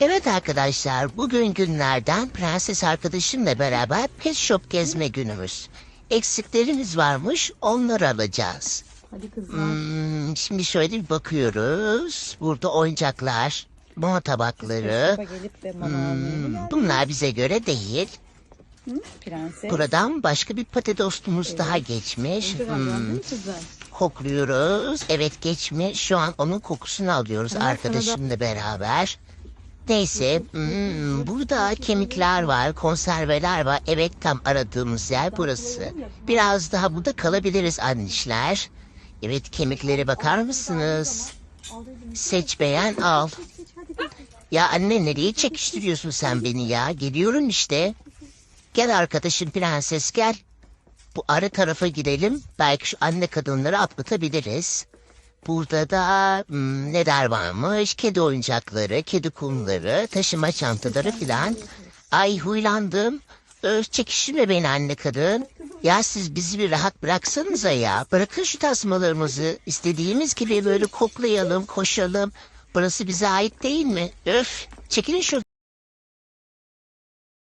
Evet arkadaşlar, bugün günlerden prenses arkadaşımla beraber pet shop gezme günümüz. Eksiklerimiz varmış, onları alacağız. Hadi kızlar. Hmm, şimdi şöyle bir bakıyoruz. Burada oyuncaklar, mama tabakları. Gelip de mı Hmm, bunlar bize göre değil. Hı? Prenses. Buradan başka bir patatostumuz daha geçmiş. Hmm, kokluyoruz. Evet geçmiş. Şu an onun kokusunu alıyoruz arkadaşımla beraber. Neyse, hmm, burada kemikler var, konserveler var. Evet tam aradığımız yer burası. Biraz daha burada kalabiliriz annişler. Evet kemiklere bakar mısınız? Seç beğen al. Ya anne nereye çekiştiriyorsun sen beni ya? Geliyorum işte. Gel arkadaşım prenses gel. Bu arı tarafa gidelim. Belki şu anne kadınları atlatabiliriz. Burada da hmm, neler varmış? Kedi oyuncakları, kedi kumları, taşıma çantaları filan. Ay huylandım. Ö, çekiştirme beni anne kadın. Ya siz bizi bir rahat bıraksanıza ya. Bırakın şu tasmalarımızı. İstediğimiz gibi böyle koklayalım, koşalım. Burası bize ait değil mi? Öf, çekilin şu